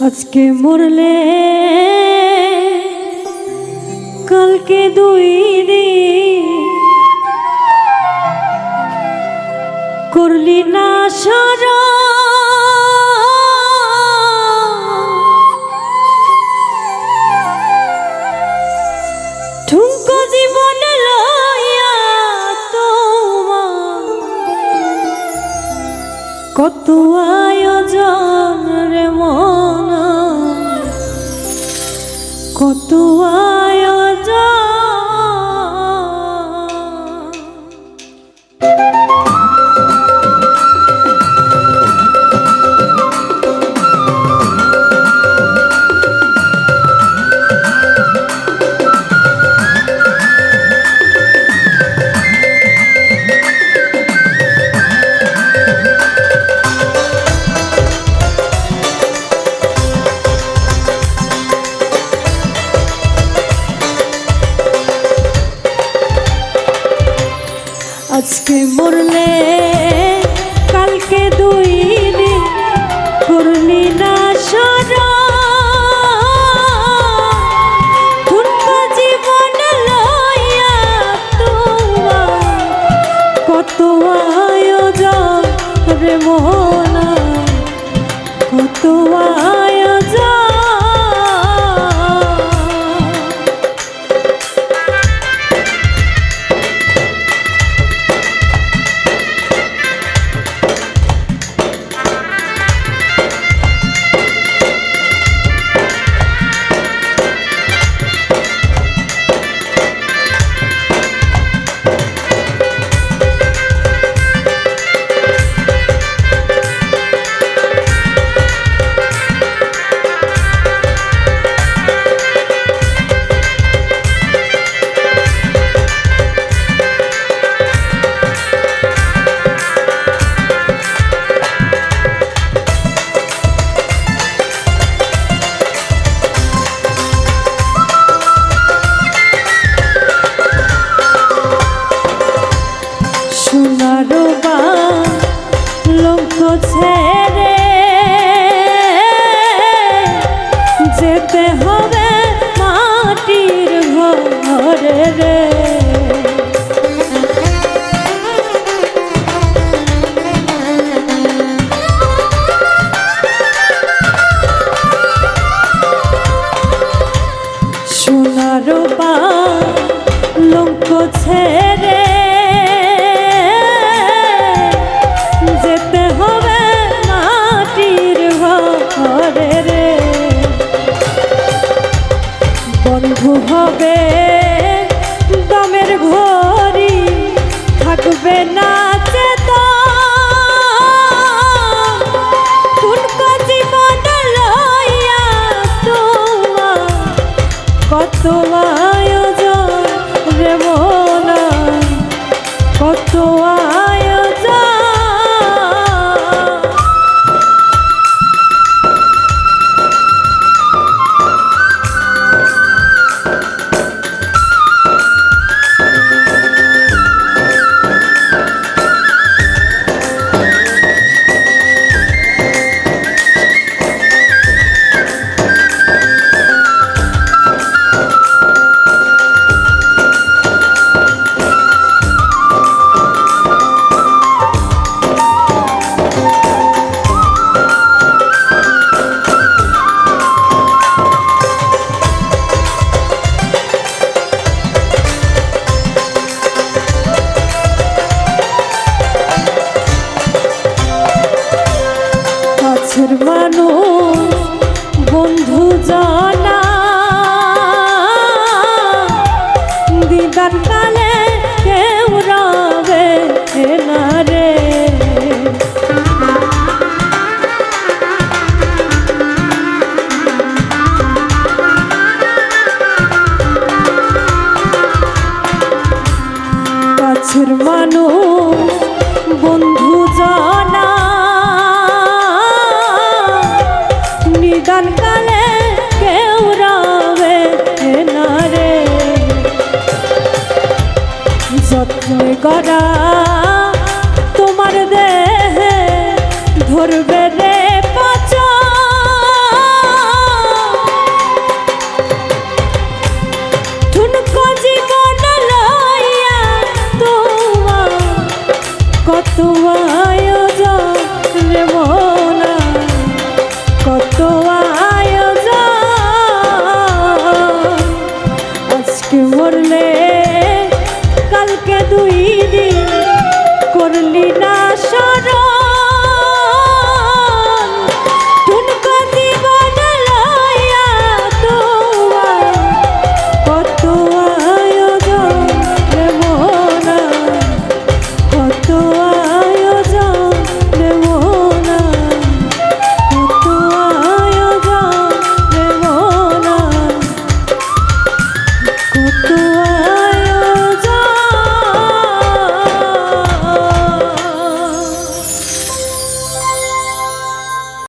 আজকে মরলে কালকে দুই করলি না সারা ঠুঙ্কো জীবন লইয়া তোমার কত আয়োজন আজকে মরলে, কালকে দুই দিন করলি না সারা। জীবন লইয়া তোমার কত আয়োজন রে মোহনা হবে মাটির ঘরে রে। হবে কাছের মানুষ বন্ধু জানা। নিদান কালে কেউ রাবে না রে। যত্ন করা করলি না